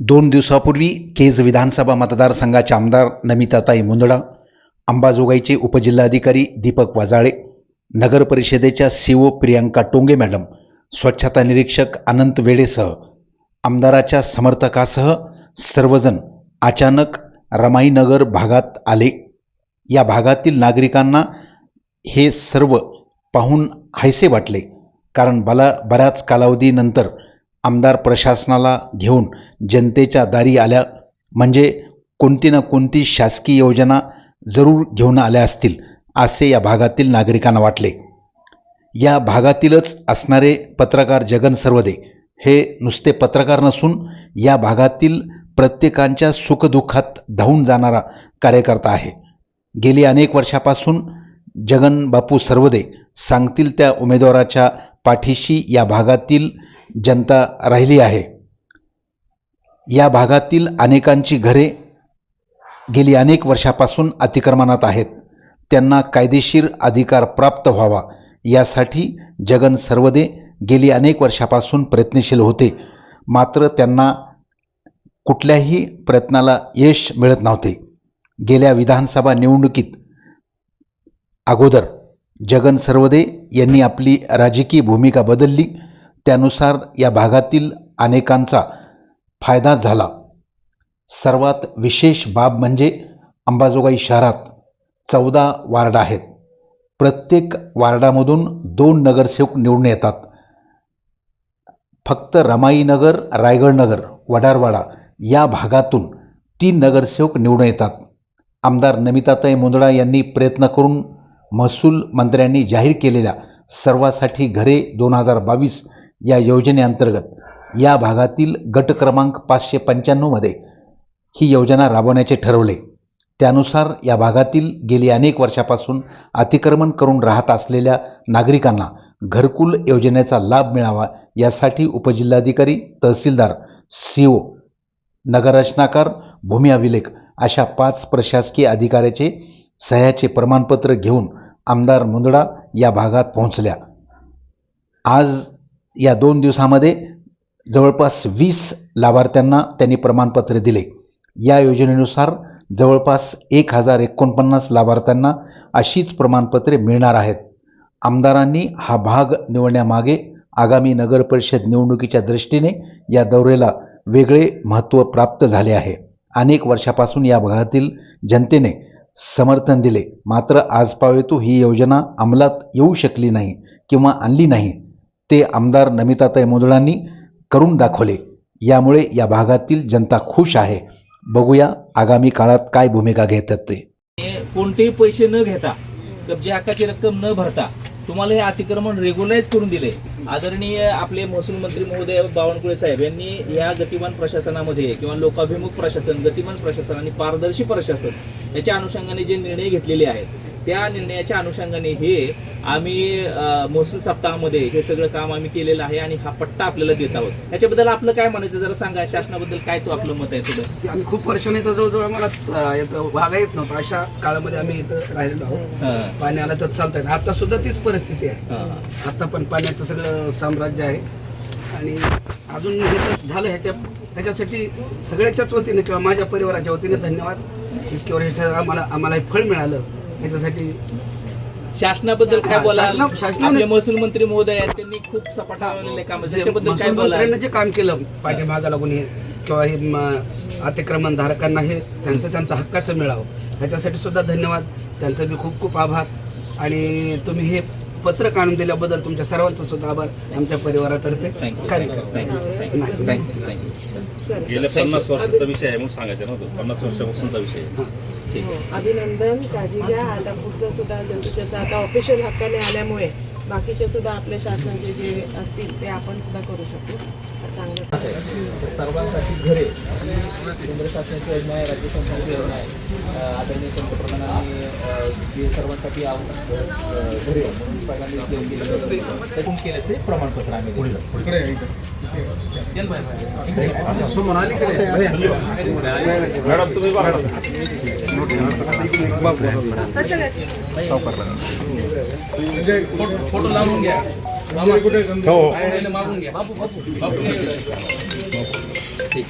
दोन दिवसापूर्वी केज विधानसभा मतदारसंघाचे आमदार नमिताताई मुंदडा अंबाजोगाईचे उपजिल्हाधिकारी दीपक वाजाळे नगर परिषदेच्या C O Priyanka Tonge madam स्वच्छता निरीक्षक अनंत वेडेसह आमदाराच्या समर्थकासह सर्वजण अचानक रमाईनगर भागात आले. या भागातील नागरिकांना हे सर्व पाहून हायसे वाटले कारण बला बऱ्याच कालावधीनंतर आमदार प्रशासनाला घेऊन जनतेच्या दारी आल्या. म्हणजे कोणती ना कोणती शासकीय योजना जरूर घेऊन आल्या असतील असे या भागातील नागरिकांना वाटले. या भागातीलच असणारे पत्रकार जगन सर्वदे हे नुसते पत्रकार नसून या भागातील प्रत्येकांच्या सुखदुःखात धावून जाणारा कार्यकर्ता आहे. गेली अनेक वर्षापासून जगन बापू सर्वदे सांगतील त्या उमेदवाराच्या पाठीशी या भागातील जनता राहिली आहे. या भागातील अनेकांची घरे गेली अनेक वर्षापासून अतिक्रमणात आहेत. त्यांना कायदेशीर अधिकार प्राप्त व्हावा यासाठी जगन सर्वदे गेली अनेक वर्षापासून प्रयत्नशील होते. मात्र त्यांना कुठल्याही प्रयत्नाला यश मिळत नव्हते. गेल्या विधानसभा निवडणुकीत अगोदर जगन सर्वदे यांनी आपली राजकीय भूमिका बदलली. त्यानुसार या भागातील अनेकांचा फायदा झाला. सर्वात विशेष बाब म्हणजे अंबाजोगाई शहरात चौदा वार्ड आहेत. प्रत्येक वार्डामधून दोन नगरसेवक निवडून येतात. फक्त रमाईनगर रायगडनगर वडारवाडा या भागातून तीन नगरसेवक निवडून येतात. आमदार नमिताताई मुंदडा यांनी प्रयत्न करून महसूल मंत्र्यांनी जाहीर केलेल्या सर्वासाठी घरे दोन हजार बावीस या योजनेअंतर्गत या भागातील गट क्रमांक पाचशे पंच्याण्णवमध्ये ही योजना राबवण्याचे ठरवले. त्यानुसार या भागातील गेली अनेक वर्षापासून अतिक्रमण करून राहत असलेल्या नागरिकांना घरकुल योजनेचा लाभ मिळावा यासाठी उपजिल्हाधिकारी तहसीलदार सी ओ नगररचनाकार भूमी अभिलेख अशा पाच प्रशासकीय अधिकाऱ्याचे सह्याचे प्रमाणपत्र घेऊन आमदार मुंदडा या भागात पोहोचल्या. आज या दोन दिवसामध्ये जवळपास वीस लाभार्थ्यांना त्यांनी प्रमाणपत्र दिले. या योजनेनुसार जवळपास एक हजार एकोणपन्नास लाभार्थ्यांना अशीच प्रमाणपत्रे मिळणार आहेत. आमदारांनी हा भाग निवडण्यामागे आगामी नगर परिषद निवडणुकीच्या दृष्टीने या दौऱ्याला वेगळे महत्त्व प्राप्त झाले आहे. अनेक वर्षापासून या भागातील जनतेने समर्थन दिले. मात्र आज पावेतू ही योजना अंमलात येऊ शकली नाही किंवा आणली नाही. ते आमदार नमिताताई मुंदडांनी करून दाखवले. यामुळे या भागातील जनता खुश आहे. बघूया आगामी काळात काय भूमिका घेतात ते. कोणतेही पैसे न घेता कब्जे हक्काची रक्कम न भरता तुम्हाला हे अतिक्रमण रेग्युलाइज करून दिले. आदरणीय आपले महसूल मंत्री महोदय बावनकुळे साहेब यांनी या गतिमान प्रशासनामध्ये किंवा लोकाभिमुख प्रशासन गतिमान प्रशासन आणि पारदर्शी प्रशासन याच्या अनुषंगाने जे निर्णय घेतलेले आहेत त्या निर्णयाच्या अनुषंगाने हे आम्ही महसूल सप्ताहामध्ये हे सगळं काम आम्ही केलेलं आहे आणि हा पट्टा आपल्याला देत आहोत. याच्याबद्दल आपलं काय म्हणायचं जरा सांगा शासनाबद्दल काय तो आपलं मत आहे की आम्ही खूप वर्षांनी इथं जवळजवळ आम्हाला वागा येत नव्हतं अशा काळामध्ये आम्ही इथं राहिलेलो आहोत. पाणी आलं तर चालत आता सुद्धा तीच परिस्थिती आहे. आता पण पाण्याचं सगळं साम्राज्य आहे. आणि अजून हे तर झालं ह्याच्या ह्याच्यासाठी सगळ्याच्याच वतीने किंवा माझ्या परिवाराच्या वतीने धन्यवाद. इतक्या वर्षाचं आम्हाला आम्हाला फळ मिळालं. ह्याच्यासाठी शासनाबद्दल काय बोला शासना- शासनाने- आपले महसूल मंत्री महोदय आहेत त्यांनी खूप सपाटा काम जे त्याच्याबद्दल काय महसूल बोला मंत्र्यांनी जे काम केलं पाठीमागा लागून हे किंवा हे म, अतिक्रमण धारकांना हे त्यांचं त्यांचं हक्काचं मिळावं. ह्याच्यासाठी सुद्धा धन्यवाद. त्यांचं बी खूप खूप आभार. आणि तुम्ही हे पत्र काढून दिल्याबद्दल तुमच्या सर्वांचा सुद्धा आभार आमच्या परिवारातर्फे. गेल्या पन्नास वर्षाचा विषय आहे म्हणून सांगायचं नव्हतं. पन्नास वर्षापासूनचा विषय आहे. ठीक हो, अभिनंदन काळजी घ्या आता पुढचं सुद्धा आता ऑफिशियल हक्काने आल्यामुळे. बाकीचे सुद्धा आपल्या शासनाचे जे असतील ते आपण सुद्धा करू शकतो तर चांगलं. सर्वांसाठी घरे ही केंद्र शासनाची योजना आहे राज्य शासनाची योजना आहे. आदरणीय पंतप्रधानांनी जे सर्वांसाठी घरे त्यातून केल्याचे प्रमाणपत्र आम्ही. मॅडम तुम्ही बघा. फोटो लावून घ्या. हो. मागून घ्या. बापू बापू बापू. ठीक